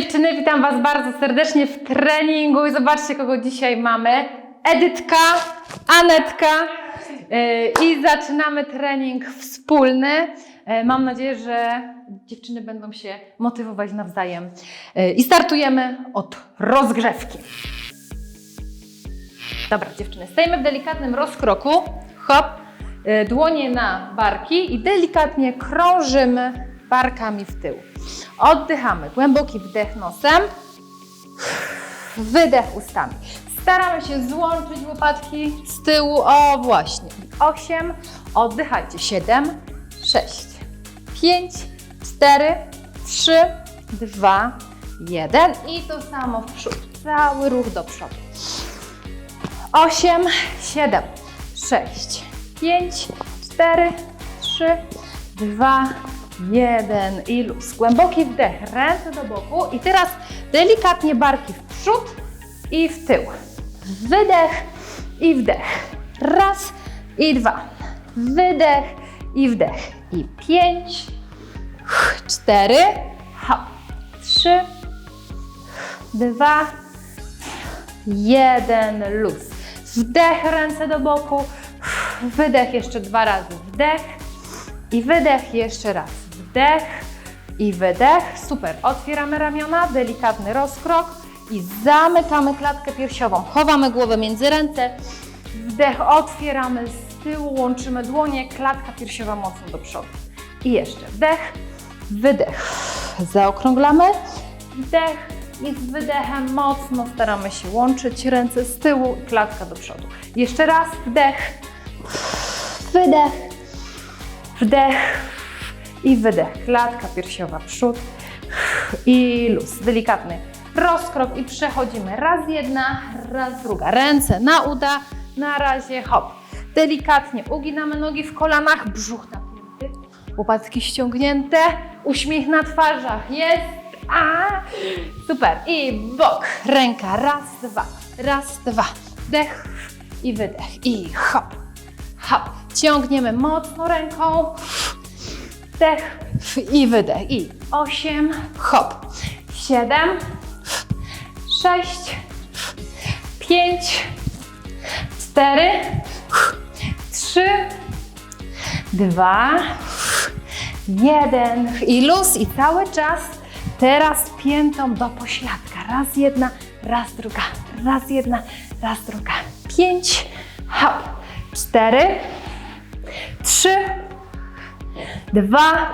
dziewczyny, witam Was bardzo serdecznie w treningu i zobaczcie, kogo dzisiaj mamy. Edytka, Anetka yy, i zaczynamy trening wspólny. Yy, Mam nadzieję, że dziewczyny będą się motywować nawzajem. Yy, I startujemy od rozgrzewki. Dobra, dziewczyny, stajemy w delikatnym rozkroku. Hop, y, dłonie na barki i delikatnie krążymy barkami w tył. Oddychamy, głęboki wdech nosem, wydech ustami. Staramy się złączyć łopatki z tyłu, o właśnie. Osiem, oddychajcie. Siedem, sześć, pięć, cztery, trzy, dwa, jeden. I to samo w przód. Cały ruch do przodu. 8, 7, 6, 5, 4, 3, 2, 1 i luz. Głęboki wdech, ręce do boku i teraz delikatnie barki w przód i w tył. Wydech i wdech. Raz i dwa. Wydech i wdech. I pięć, cztery, hop, trzy, dwa, jeden, luz. Wdech, ręce do boku. Wydech jeszcze dwa razy. Wdech i wydech jeszcze raz. Wdech i wydech. Super. Otwieramy ramiona, delikatny rozkrok i zamykamy klatkę piersiową. Chowamy głowę między ręce. Wdech, otwieramy z tyłu, łączymy dłonie, klatka piersiowa mocno do przodu. I jeszcze wdech, wydech. Zaokrąglamy, wdech i z wydechem mocno staramy się łączyć ręce z tyłu, klatka do przodu. Jeszcze raz wdech, wydech, wdech i wydech. Klatka piersiowa przód i luz. Delikatny rozkrok i przechodzimy. Raz jedna, raz druga. Ręce na uda, na razie hop. Delikatnie uginamy nogi w kolanach, brzuch napięty, łopatki ściągnięte, uśmiech na twarzach. Jest! A, super. I bok, ręka, raz, dwa, raz, dwa. Wdech i wydech. I hop, hop. Ciągniemy mocno ręką. Wdech i wydech. I osiem, hop. Siedem, sześć, pięć, cztery, trzy, dwa, jeden. I luz. I cały czas teraz piętą do pośladka. Raz jedna, raz druga, raz jedna, raz druga. Pięć, hop. Cztery, trzy, dwa,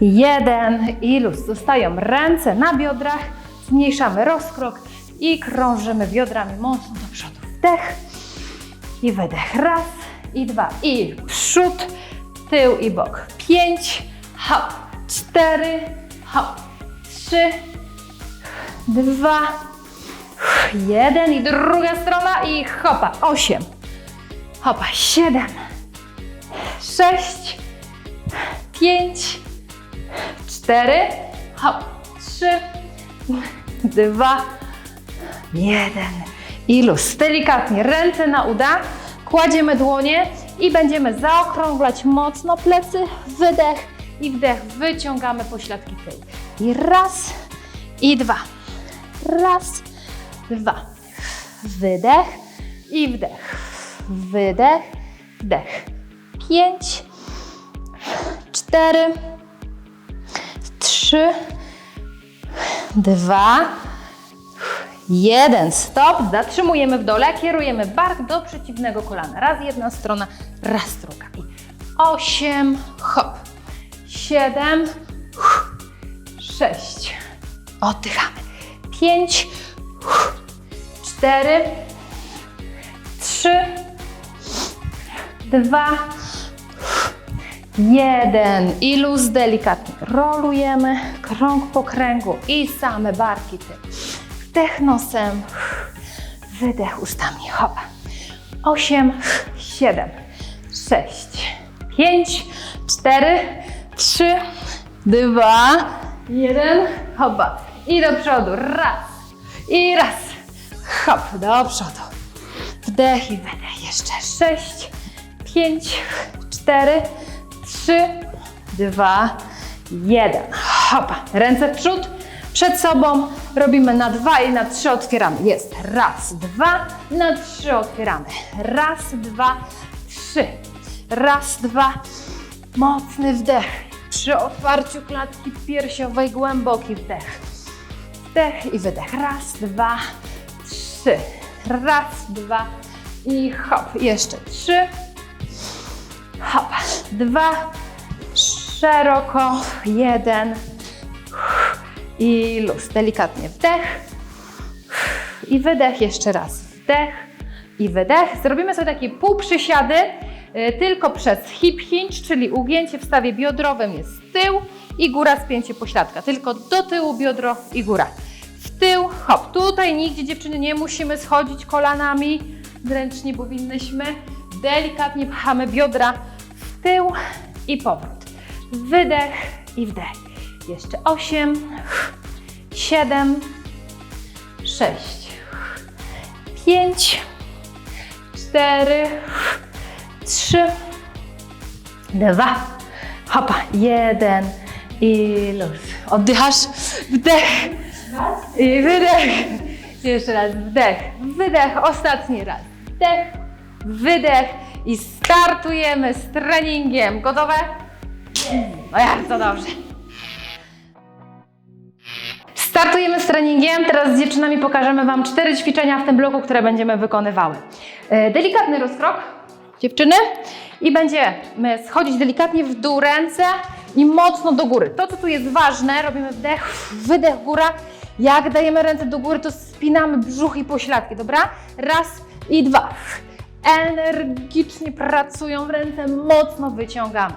jeden i luz. Zostają ręce na biodrach, zmniejszamy rozkrok i krążymy biodrami mocno do przodu. Wdech i wydech. Raz i dwa. I przód, tył i bok. Pięć, hop. Cztery, hop. Trzy, dwa, jeden i druga strona i hopa. Osiem, hopa. Siedem, sześć, pięć, cztery, hop. Trzy, dwa, jeden i luz. Delikatnie ręce na uda, kładziemy dłonie i będziemy zaokrąglać mocno plecy, wydech i wdech. Wyciągamy pośladki tył. I raz, i dwa. Raz, dwa. Wydech i wdech. Wydech, wdech. Pięć, cztery, trzy, dwa, Jeden, stop, zatrzymujemy w dole, kierujemy bark do przeciwnego kolana. Raz jedna strona, raz druga. I osiem, hop. Siedem, sześć. Oddychamy. Pięć, cztery, trzy, dwa, jeden. I luz delikatnie. Rolujemy krąg po kręgu i same barki tył. Wdech nosem, wydech ustami. Hopa. Osiem, siedem, sześć, pięć, cztery, trzy, dwa, jeden. Hopa. I do przodu. Raz. I raz. Hop. Do przodu. Wdech i wydech. Jeszcze sześć, pięć, cztery, trzy, dwa, jeden. Hopa. Ręce w przód. przed sobą, robimy na dwa i na trzy otwieramy. Jest raz, dwa, na trzy otwieramy. Raz, dwa, trzy. Raz, dwa, mocny wdech. Przy otwarciu klatki piersiowej głęboki wdech. Wdech i wydech. Raz, dwa, trzy. Raz, dwa i hop. Jeszcze trzy. Hop. Dwa. Szeroko. Jeden. I luz. Delikatnie wdech. I wydech. Jeszcze raz. Wdech i wydech. Zrobimy sobie takie półprzysiady, y, tylko przez hip hinge, czyli ugięcie w stawie biodrowym jest tył i góra, spięcie pośladka. Tylko do tyłu biodro i góra. W tył, hop. Tutaj nigdzie dziewczyny nie musimy schodzić kolanami, wręcz nie powinnyśmy. Delikatnie pchamy biodra w tył i powrót. Wydech i wdech. Jeszcze osiem, siedem, sześć, pięć, cztery, trzy, dwa, hopa, jeden i luz. Oddychasz, wdech i wydech. Jeszcze raz wdech, wydech, ostatni raz. Wdech, wydech i startujemy z treningiem. Gotowe? No bardzo dobrze. Startujemy z treningiem. Teraz z dziewczynami pokażemy Wam cztery ćwiczenia w tym bloku, które będziemy wykonywały. E, Delikatny rozkrok, dziewczyny, i będziemy schodzić delikatnie w dół ręce i mocno do góry. To, co tu jest ważne, robimy wdech, wydech, góra. Jak dajemy ręce do góry, to spinamy brzuch i pośladki, dobra? Raz i dwa. Energicznie pracują ręce, mocno wyciągamy.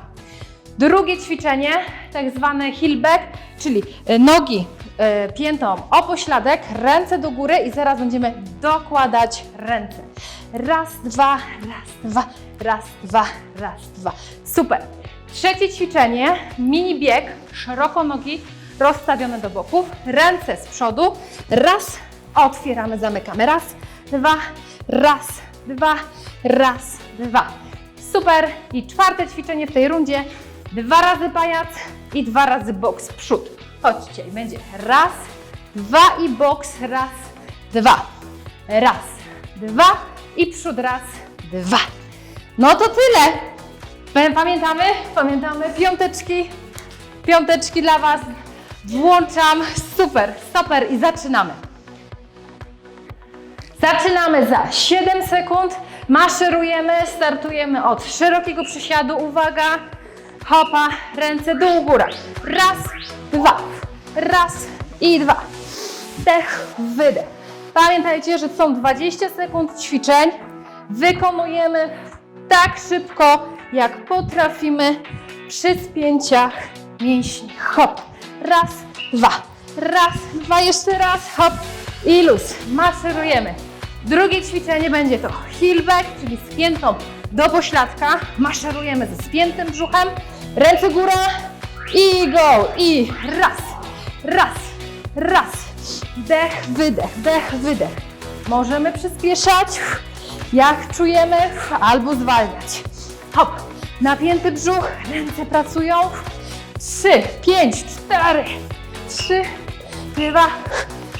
Drugie ćwiczenie, tak zwane heel back, czyli e, nogi e, piętą o pośladek, ręce do góry i zaraz będziemy dokładać ręce. Raz, dwa, raz, dwa, raz, dwa, raz, dwa. Super. Trzecie ćwiczenie, mini bieg, szeroko nogi rozstawione do boków, ręce z przodu, raz, otwieramy, zamykamy, raz, dwa, raz, dwa, raz, dwa. Super. I czwarte ćwiczenie w tej rundzie, dwa razy pajac i dwa razy boks przód. Chodźcie, i będzie raz, dwa i boks, raz, dwa, raz, dwa i przód, raz, dwa. No to tyle. Pamię- Pamiętamy? Pamiętamy piąteczki, piąteczki dla Was. Włączam, super, super i zaczynamy. Zaczynamy za 7 sekund. Maszerujemy, startujemy od szerokiego przysiadu. Uwaga, hopa, ręce dół, góra. Raz, dwa, raz i dwa. Wdech, wydech. Pamiętajcie, że są 20 sekund ćwiczeń. Wykonujemy tak szybko, jak potrafimy przy spięciach mięśni. Hop, raz, dwa, raz, dwa, jeszcze raz, hop i luz. Maszerujemy. Drugie ćwiczenie będzie to heel back, czyli spiętą do pośladka. Maszerujemy ze spiętym brzuchem. Ręce góra i go. I raz, raz, raz. Wdech, wydech, wdech, wydech. Możemy przyspieszać, jak czujemy, albo zwalniać. Hop, napięty brzuch, ręce pracują. Trzy, pięć, cztery, trzy, dwa,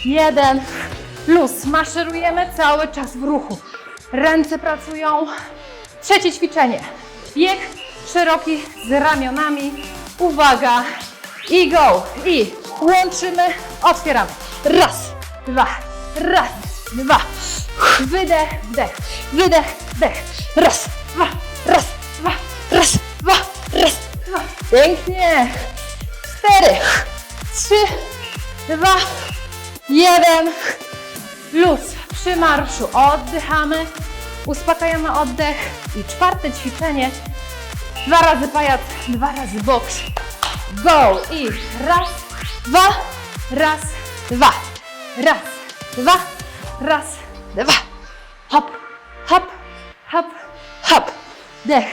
jeden. Luz. Maszerujemy cały czas w ruchu. Ręce pracują. Trzecie ćwiczenie. Bieg szeroki z ramionami. Uwaga. I go. I łączymy. Otwieramy. Raz, dwa, raz, dwa. Wydech, wdech, wydech, wdech. Raz, dwa, raz, dwa, raz, dwa, raz, dwa. Pięknie. Cztery, trzy, dwa, jeden. Luz przy marszu. Oddychamy, uspokajamy oddech. I czwarte ćwiczenie. Dwa razy pajac, dwa razy boks. Go i raz, dwa, raz, dwa. Raz, dwa, raz, dwa. Hop, hop, hop, hop. Dech,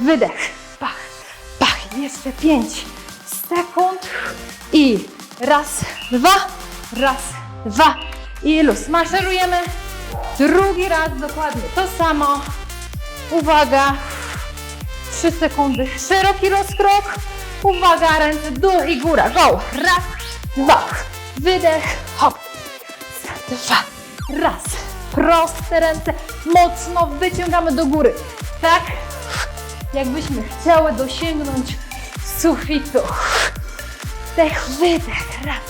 wydech, pach, pach. Jeszcze pięć sekund. I raz, dwa, raz, dwa. I luz. Maszerujemy. Drugi raz dokładnie to samo. Uwaga. Trzy sekundy. Szeroki rozkrok. Uwaga, ręce dół i góra. Go. Raz, dwa, wydech, hop, dwa, raz. Proste ręce, mocno wyciągamy do góry. Tak, jakbyśmy chciały dosięgnąć sufitu. Wdech, wydech, raz,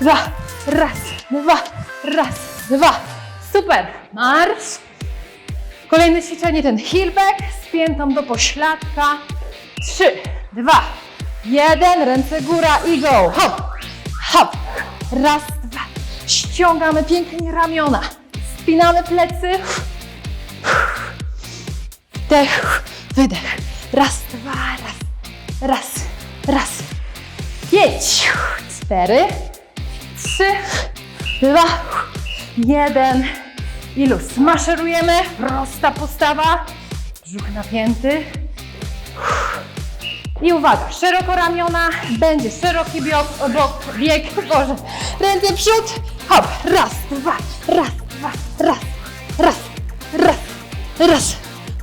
dwa, raz, dwa, raz, dwa. Super, marsz. Kolejne ćwiczenie, ten heelback z piętą do pośladka. Trzy, dwa, jeden, ręce góra i go. Hop, hop. Raz, dwa. Ściągamy pięknie ramiona. Spinamy plecy. Wdech, wydech. Raz, dwa, raz, raz, raz. Pięć, cztery, trzy, dwa, jeden i luz. Maszerujemy, prosta postawa, brzuch napięty. I uwaga, szeroko ramiona, będzie szeroki biok, bok, bieg, Boże, ręce przód, hop, raz, dwa, raz, dwa, raz, raz, raz, raz,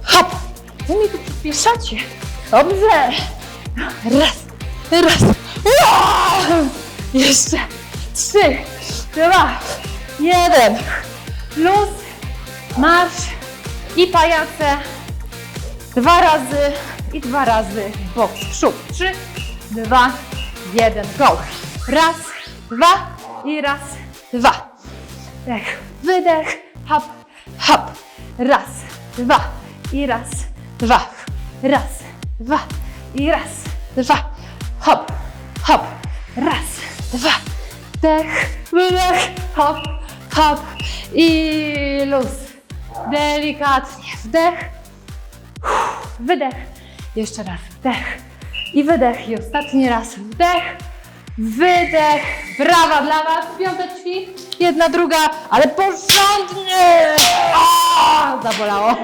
hop. Wy mi tu przyspieszacie. Dobrze. Raz, raz, jeszcze, trzy, dwa, jeden, luz, marsz i pajace, dwa razy i dwa razy w bok, w przód, trzy, dwa, jeden, go, raz, dwa i raz, dwa, wdech, wydech, hop, hop, raz, dwa i raz, dwa, raz, dwa i raz, dwa, hop, hop, raz, dwa, wdech, wydech, hop, hop i luz. Delikatnie. Wdech, wydech, jeszcze raz. Wdech i wydech. I ostatni raz. Wdech, wydech. Brawa dla Was, piąte drzwi, jedna, druga, ale porządnie. A, zabolało.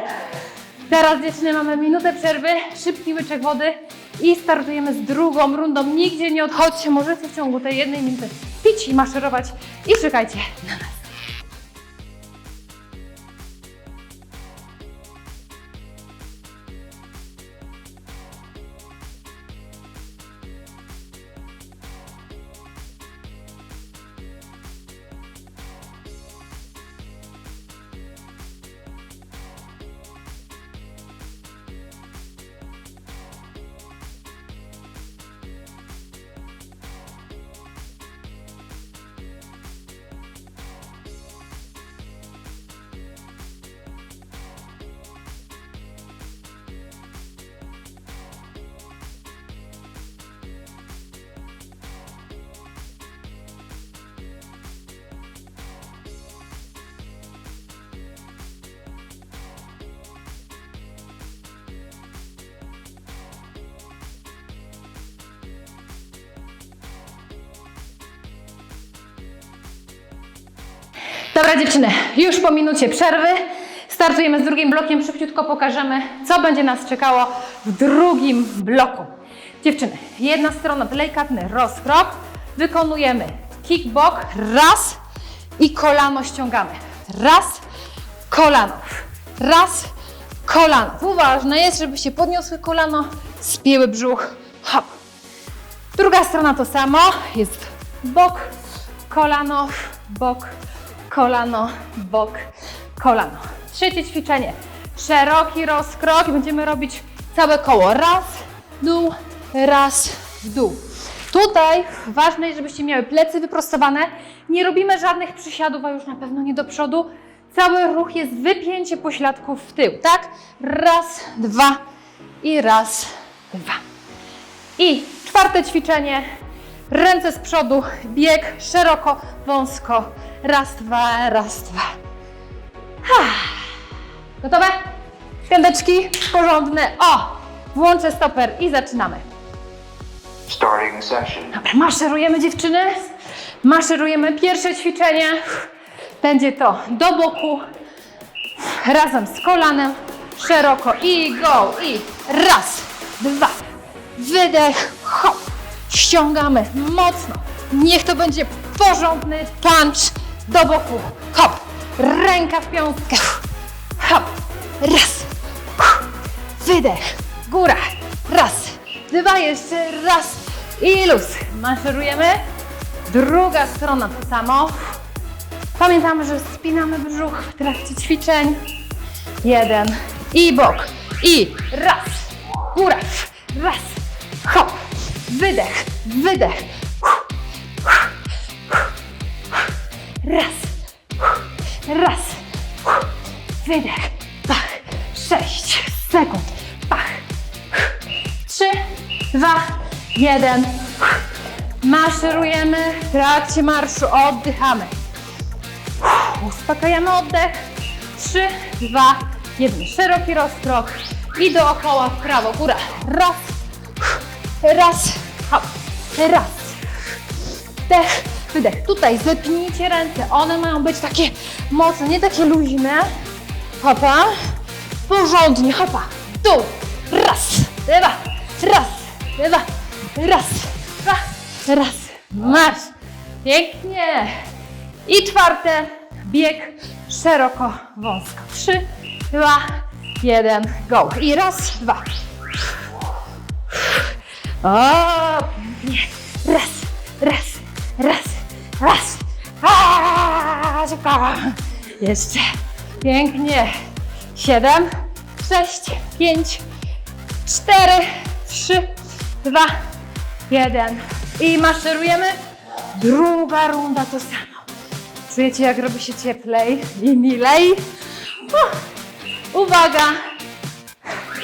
Teraz dziewczyny mamy minutę przerwy, szybki łyczek wody i startujemy z drugą rundą. Nigdzie nie odchodźcie, możecie w ciągu tej jednej minuty pić i maszerować i czekajcie na nas. Dobra dziewczyny, już po minucie przerwy startujemy z drugim blokiem. Szybciutko pokażemy, co będzie nas czekało w drugim bloku. Dziewczyny, jedna strona delikatny rozkrok. Wykonujemy kickbok, raz i kolano ściągamy. Raz, kolano, raz, kolano. Tu ważne jest, żeby się podniosły kolano, spięły brzuch, hop. Druga strona to samo, jest bok, kolano, bok, kolano, bok, kolano. Trzecie ćwiczenie, szeroki rozkrok będziemy robić całe koło. Raz, dół, raz, dół. Tutaj ważne jest, żebyście miały plecy wyprostowane. Nie robimy żadnych przysiadów, a już na pewno nie do przodu. Cały ruch jest wypięcie pośladków w tył, tak? Raz, dwa i raz, dwa. I czwarte ćwiczenie. Ręce z przodu, bieg szeroko, wąsko. Raz, dwa, raz, dwa. Gotowe? Piąteczki porządne. O! Włączę stoper i zaczynamy. Starting session. Dobra, maszerujemy dziewczyny. Maszerujemy. Pierwsze ćwiczenie będzie to do boku, razem z kolanem, szeroko i go, i raz, dwa, wydech, hop, ściągamy mocno. Niech to będzie porządny punch do boku, hop, ręka w piątkę, hop, raz, wydech, góra, raz, dwa, jeszcze. Raz. I luz. Maszerujemy. Druga strona to samo. Pamiętamy, że spinamy brzuch w trakcie ćwiczeń. Jeden. I bok. I raz, góra, raz, hop, wydech, wydech. Raz, raz, wydech, pach, sześć. Sekund, pach. Trzy, dwa, jeden. Maszerujemy w trakcie marszu, oddychamy. Uspokajamy oddech. Trzy, dwa, jeden. Szeroki rozkrok. I dookoła w prawo, góra. Raz, raz, hop, raz. Wdech, wydech. Tutaj zepnijcie ręce. One mają być takie mocne, nie takie luźne. Hopa. Porządnie, hopa. Tu. Raz, dwa, raz, dwa, raz, dwa, raz. Marsz. Pięknie. I czwarte, bieg szeroko, wąsko. Trzy, dwa, jeden, go. I raz, dwa. O, pięknie. Jeszcze. Pięknie. Siedem, sześć, pięć, cztery, trzy, dwa, jeden. I maszerujemy. Druga runda to samo. Czujecie, jak robi się cieplej i milej? Uwaga!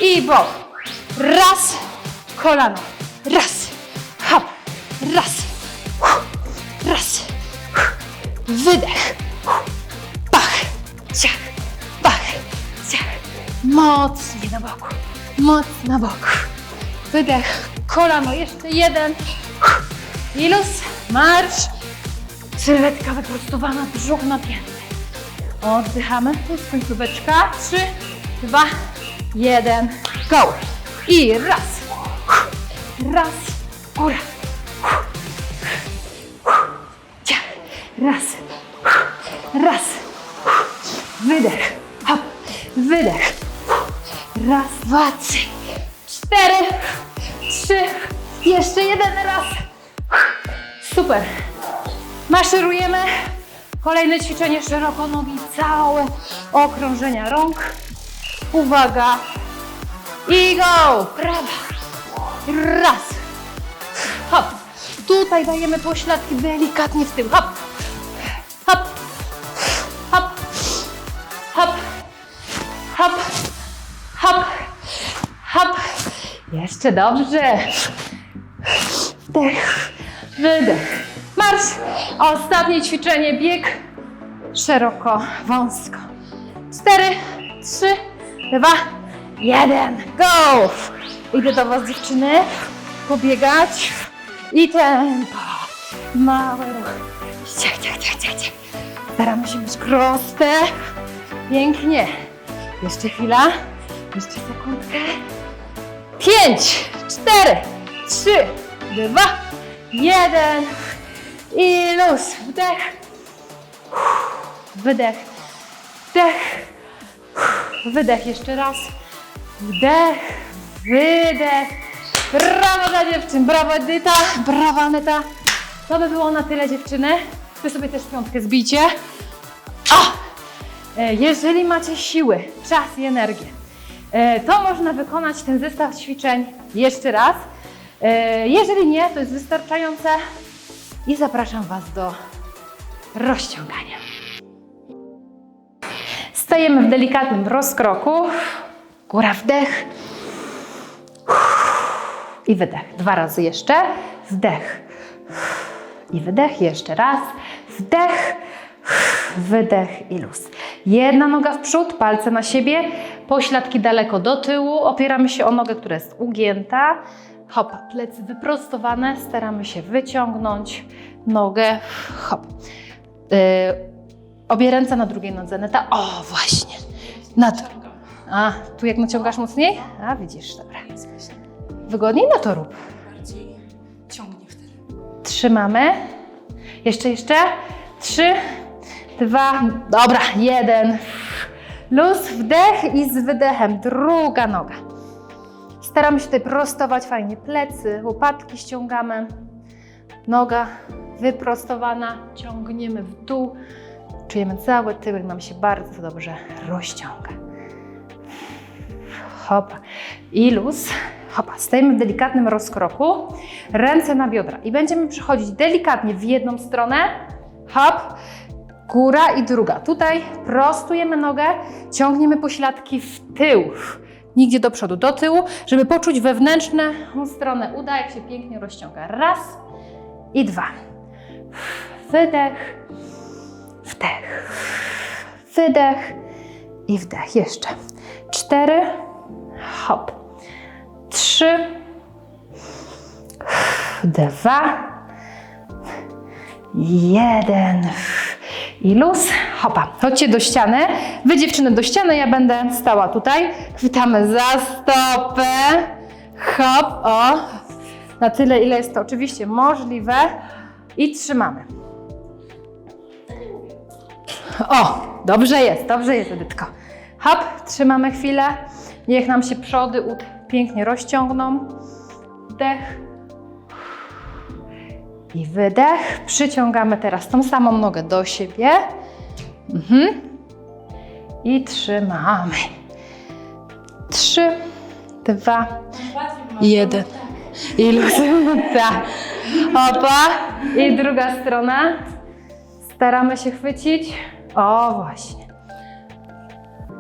I bok. Raz, kolano. Raz, hop. Raz, raz. Wydech. Mocnie na boku. Mocno na boku. Wydech, kolano. Jeszcze jeden. I luz. Marsz. Sylwetka wyprostowana, brzuch napięty. Oddychamy. Tu jest końcóweczka. Trzy, dwa, jeden, go. I raz. Raz. Góra. Raz. Dwa, trzy, cztery, trzy. Jeszcze jeden raz. Super. Maszerujemy. Kolejne ćwiczenie szeroko nogi, całe okrążenia rąk. Uwaga. I go. Prawa. Raz. Hop. Tutaj dajemy pośladki delikatnie w. Hop. Hop. Jeszcze dobrze. Wdech, wydech. Marsz. Ostatnie ćwiczenie, bieg szeroko, wąsko. Cztery, trzy, dwa, jeden. Go! Idę do Was dziewczyny. Pobiegać. I tempo. Mały ruch. Ciach, ciach, ciach, ciach, ciach. Staramy się być proste. Pięknie. Jeszcze chwila. Jeszcze sekundkę. Pięć, cztery, trzy, dwa, jeden. I luz. Wdech. Wydech. Wdech. Wydech jeszcze raz. Wdech. Wydech. Brawo dla dziewczyn. Brawo Edyta. Brawa Aneta. To by było na tyle dziewczyny. Wy sobie też piątkę zbijcie. A! E, Jeżeli macie siły, czas i energię, to można wykonać ten zestaw ćwiczeń jeszcze raz. E, Jeżeli nie, to jest wystarczające i zapraszam Was do rozciągania. Stajemy w delikatnym rozkroku. Góra wdech i wydech. Dwa razy jeszcze. Wdech i wydech. Jeszcze raz. Wdech, wydech i luz. Jedna noga w przód, palce na siebie, pośladki daleko do tyłu. Opieramy się o nogę, która jest ugięta. Hop, plecy wyprostowane. Staramy się wyciągnąć nogę. Hop. Yy, obie ręce na drugiej nodze. Neta. O, właśnie. Na to. A, tu jak naciągasz mocniej? A, widzisz, dobra. Wygodniej? No to rób. bardziej ciągnie wtedy. Trzymamy. Jeszcze, jeszcze. Trzy, dwa, dobra, jeden. Luz, wdech i z wydechem druga noga. Staramy się tutaj prostować fajnie plecy, łopatki ściągamy. Noga, wyprostowana. Ciągniemy w dół. Czujemy cały tyłek nam się bardzo dobrze rozciąga. Hop. I luz. Hopa. Stajemy w delikatnym rozkroku. Ręce na biodra. I będziemy przechodzić delikatnie w jedną stronę. Hop. Góra i druga. Tutaj prostujemy nogę, ciągniemy pośladki w tył. Nigdzie do przodu, do tyłu, żeby poczuć wewnętrzną stronę uda, jak się pięknie rozciąga. Raz i dwa. Wydech, wdech, wydech i wdech. Jeszcze. Cztery, hop. Trzy, dwa, jeden. I luz. Hopa. Chodźcie do ściany. Wy dziewczyny do ściany, ja będę stała tutaj. Chwytamy za stopę. Hop. O. Na tyle, ile jest to oczywiście możliwe. I trzymamy. O, dobrze jest, dobrze jest, Edytko. Hop, trzymamy chwilę. Niech nam się przody ud pięknie rozciągną. Wdech. I wydech. Przyciągamy teraz tą samą nogę do siebie. Mhm. I trzymamy. Trzy, dwa, jeden. I. Tak. Opa. I druga strona. Staramy się chwycić. O, właśnie.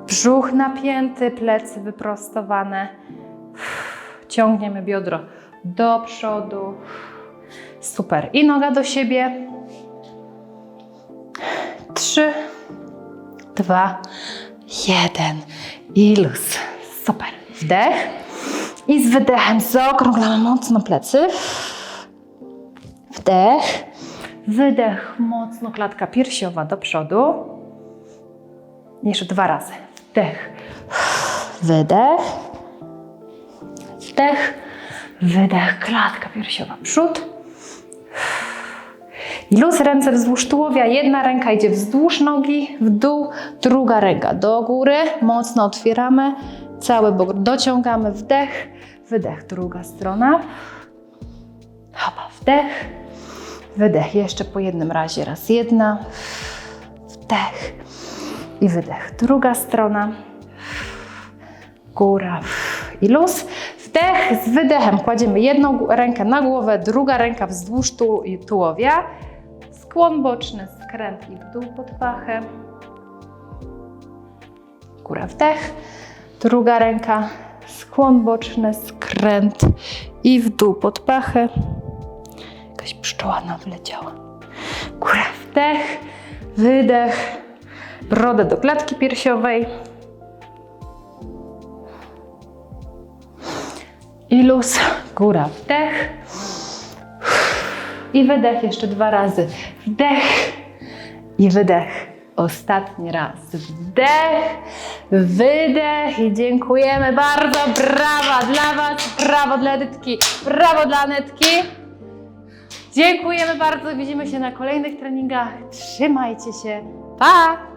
Brzuch napięty, plecy wyprostowane. Ciągniemy biodro do przodu. Super. I noga do siebie. Trzy, dwa, jeden. I luz. Super. Wdech. I z wydechem zaokrąglamy mocno plecy. Wdech. Wydech. Mocno klatka piersiowa do przodu. Jeszcze dwa razy. Wdech. Wydech. Wdech. Wydech. Klatka piersiowa. Przód. Luz ręce wzdłuż tułowia. Jedna ręka idzie wzdłuż nogi, w dół, druga ręka do góry. Mocno otwieramy. Cały bok dociągamy. Wdech, wydech. Druga strona. Hopa, wdech, wydech. Jeszcze po jednym razie. Raz jedna. Wdech i wydech. Druga strona. Góra i luz. Wdech z wydechem kładziemy jedną rękę na głowę, druga ręka wzdłuż tu tułowia. Skłon boczny, skręt i w dół pod pachę. Góra wdech, druga ręka, skłon boczny, skręt i w dół pod pachę. Jakaś pszczoła nam wleciała. Góra wdech, wydech, brodę do klatki piersiowej. I luz, góra, wdech. I wydech jeszcze dwa razy. Wdech i wydech. Ostatni raz. Wdech, wydech i dziękujemy bardzo. Brawa dla Was, brawo dla Edytki, brawo dla Anetki. Dziękujemy bardzo. Widzimy się na kolejnych treningach. Trzymajcie się. Pa!